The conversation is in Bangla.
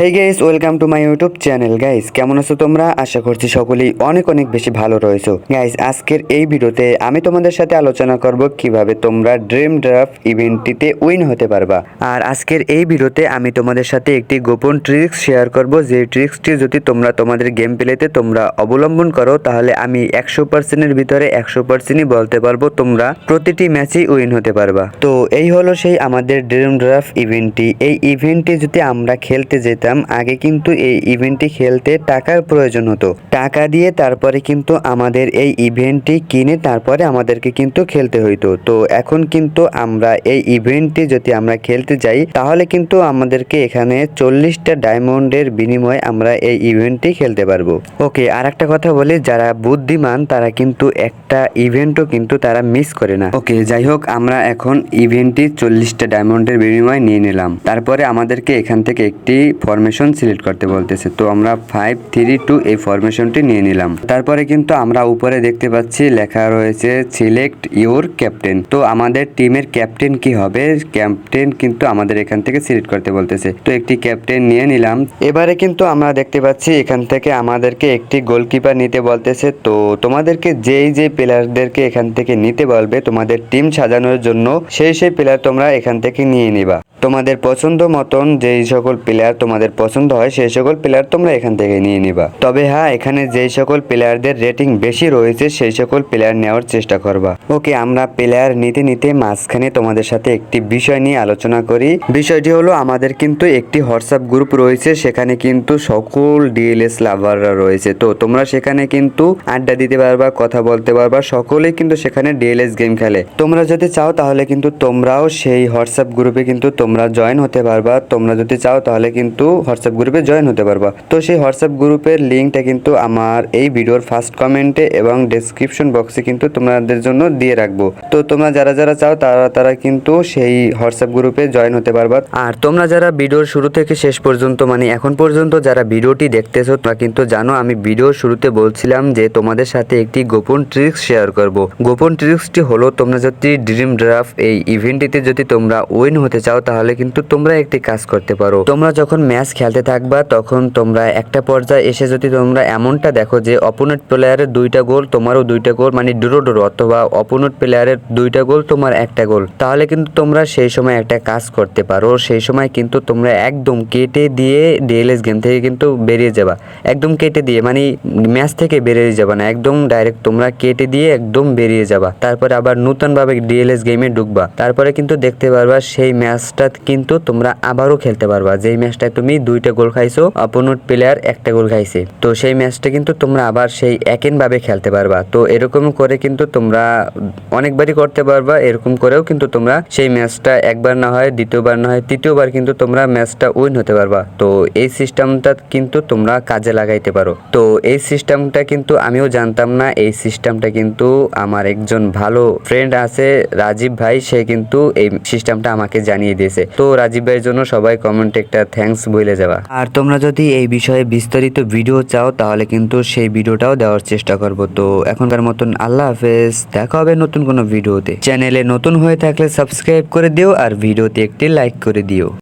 Hey guys welcome to my YouTube channel guys কেমন আছো তোমরা? আশা করছি সকলেই অনেক অনেক বেশি ভালো রয়েছো। গাইস আজকের এই ভিডিওতে আমি তোমাদের সাথে আলোচনা করব কীভাবে তোমরা ড্রিম ড্রাফট ইভেন্টটিতে উইন হতে পারবা। আর আজকের এই ভিডিওতে আমি তোমাদের সাথে একটি গোপন ট্রিক্স শেয়ার করব। যে ট্রিক্সটি যদি তোমরা তোমাদের গেম প্লেতে তোমরা অবলম্বন করো, তাহলে আমি একশো পার্সেন্টের ভিতরে একশো পার্সেন্টই বলতে পারব তোমরা প্রতিটি ম্যাচেই উইন হতে পারবা। তো এই হলো সেই আমাদের ড্রিম ড্রাফট ইভেন্টটি এই ইভেন্টটি যদি আমরা খেলতে যেতাম আগে কিন্তু এই ইভেন্টটি খেলতে টাকার প্রয়োজন হতো। টাকা দিয়ে তারপরে কিন্তু আমাদের এই ইভেন্টটি কিনে তারপরে আমাদেরকে কিন্তু খেলতে হইতো। তো এখন কিন্তু আমরা এই ইভেন্টটি যদি আমরা খেলতে যাই, তাহলে কিন্তু আমাদেরকে এখানে চল্লিশটা ডায়মন্ডের বিনিময়ে আমরা এই ইভেন্টটি খেলতে পারব। ওকে আর একটা কথা বলি, যারা বুদ্ধিমান, তারা কিন্তু একটা ইভেন্টও কিন্তু তারা মিস করে না। ওকে, যাই হোক, আমরা এখন ইভেন্টটি চল্লিশটা ডায়মন্ডের বিনিময়ে নিয়ে নিলাম। তারপরে আমাদেরকে এখান থেকে একটি ফরমেশন সিলেক্ট করতে বলতেছে। তো আমরা ফাইভ থ্রি টু এই ফরমেশনটি নিয়ে নিলাম। তারপরে কিন্তু আমরা উপরে দেখতে পাচ্ছি লেখা রয়েছে সিলেক্ট ইউর ক্যাপ্টেন তো আমাদের টিমের ক্যাপ্টেন কি হবে? ক্যাপ্টেন কিন্তু আমাদের এখান থেকে সিলেক্ট করতে বলতেছে। তো একটি ক্যাপ্টেন নিয়ে নিলাম। এবারে কিন্তু আমরা দেখতে পাচ্ছি এখান থেকে আমাদেরকে একটি গোলকিপার নিতে বলতেছে। তো তোমাদেরকে যেই যে প্লেয়ারদেরকে এখান থেকে নিতে বলবে, তোমাদের টিম সাজানোর জন্য সেই সেই প্লেয়ার তোমরা এখান থেকে নিয়ে নিবা। তোমাদের পছন্দ মতন যেই সকল প্লেয়ার তোমাদের পছন্দ হয়, সেই সকল প্লেয়ার তোমরা এখান থেকে নিয়ে নিবা। তবে হ্যাঁ এখানে যেই সকল প্লেয়ারদের রেটিং বেশি রয়েছে, সেই সকল প্লেয়ার নেওয়ার চেষ্টা করবা। ওকে আমরা প্লেয়ার নিতে নিতে মাঝখানে তোমাদের সাথে একটি বিষয় নিয়ে আলোচনা করি। বিষয়টি হলো, আমাদের কিন্তু একটি হোয়াটসঅ্যাপ গ্রুপ রয়েছে, সেখানে কিন্তু সকল ডিএলএস লাভাররা রয়েছে। তো তোমরা সেখানে কিন্তু আড্ডা দিতে পারবা, কথা বলতে পারবা, সকলেই কিন্তু সেখানে ডিএলএস গেম খেলে। তোমরা যদি চাও, তাহলে কিন্তু তোমরাও সেই হোয়াটসঅ্যাপ গ্রুপে কিন্তু তোমরা জয়েন হতে পারবা। তোমরা যদি চাও, তাহলে কিন্তু হোয়াটসঅ্যাপ গ্রুপে জয়েন হতে পারবা। তো সেই হোয়াটসঅ্যাপ গ্রুপের লিঙ্কটা কিন্তু আমার এই ভিডিওর ফার্স্ট কমেন্টে এবং ডেসক্রিপশন বক্সে কিন্তু তোমাদের জন্য দিয়ে রাখব। তো তোমরা যারা যারা চাও তারা তারা কিন্তু সেই হোয়াটসঅ্যাপ গ্রুপে জয়েন হতে পারবা। আর তোমরা যারা ভিডিওর শুরু থেকে শেষ পর্যন্ত মানে এখন পর্যন্ত যারা ভিডিওটি দেখতেছো, তোমরা কিন্তু জানো আমি ভিডিওর শুরুতে বলছিলাম যে তোমাদের সাথে একটি গোপন ট্রিক্স শেয়ার করব। গোপন ট্রিক্সটি হলো তোমরা যদি ড্রিম ড্রাফট এই ইভেন্টটিতে যদি তোমরা উইন হতে চাও, তাহলে কিন্তু তোমরা একটি কাজ করতে পারো। তোমরা যখন ম্যাচ খেলতে থাকবা, তখন তোমরা একটা পর্যায়ে এসে যদি তোমরা এমনটা দেখো যে অপোনেন্ট প্লেয়ারের দুইটা গোল তোমারও দুইটা গোল মানে ডুরো ডুরো অথবা অপোনেন্ট প্লেয়ারের দুইটা গোল তোমার একটা গোল, তাহলে কিন্তু তোমরা সেই সময় একটা কাজ করতে পারো। সেই সময় কিন্তু তোমরা একদম কেটে দিয়ে ডিএলএস গেম থেকে কিন্তু বেরিয়ে যাবা। একদম কেটে দিয়ে মানে ম্যাচ থেকে বেরিয়ে যাবা না, একদম ডাইরেক্ট তোমরা কেটে দিয়ে একদম বেরিয়ে যাবা। তারপরে আবার নতুনভাবে ডিএলএস গেমে ঢুকবা। তারপরে কিন্তু দেখতে পারবা সেই ম্যাচটা কিন্তু তোমরা আবারও খেলতে পারবা। যেই ম্যাচটায় তুমি দুইটা গোল খাইছো অপোনেন্ট প্লেয়ার একটা গোল খাইছে। তো সেই ম্যাচটা কিন্তু তোমরা আবার সেই ভাবে খেলতে পারবা। তো এরকম করে কিন্তু তোমরা অনেকবারই করতে পারবা, এরকম করেও কিন্তু তোমরা সেই ম্যাচটা একবার না হয়, দ্বিতীয়বার না হয়, তৃতীয়বার কিন্তু তোমরা ম্যাচটা উইন হতে পারবা। তো এই সিস্টেমটা কিন্তু তোমরা কাজে লাগাইতে পারো। তো এই সিস্টেমটা কিন্তু আমিও জানতাম না, এই সিস্টেমটা কিন্তু আমার একজন ভালো ফ্রেন্ড আছে, রাজীব ভাই, সে কিন্তু এই সিস্টেমটা আমাকে জানিয়ে দিয়েছে। তো রাজীব ভাইয়ের জন্য সবাই কমেন্টে একটা থ্যাঙ্কস বলে যাবা। আর তোমরা যদি এই বিষয়ে বিস্তারিত ভিডিও চাও, তাহলে কিন্তু সেই ভিডিওটাও দেওয়ার চেষ্টা করব। তো এখনকার মতন আল্লাহ হাফেজ, দেখা হবে নতুন কোনো ভিডিওতে। চ্যানেলে নতুন হয়ে থাকলে সাবস্ক্রাইব করে দিও আর ভিডিওতে একটি লাইক করে দিও।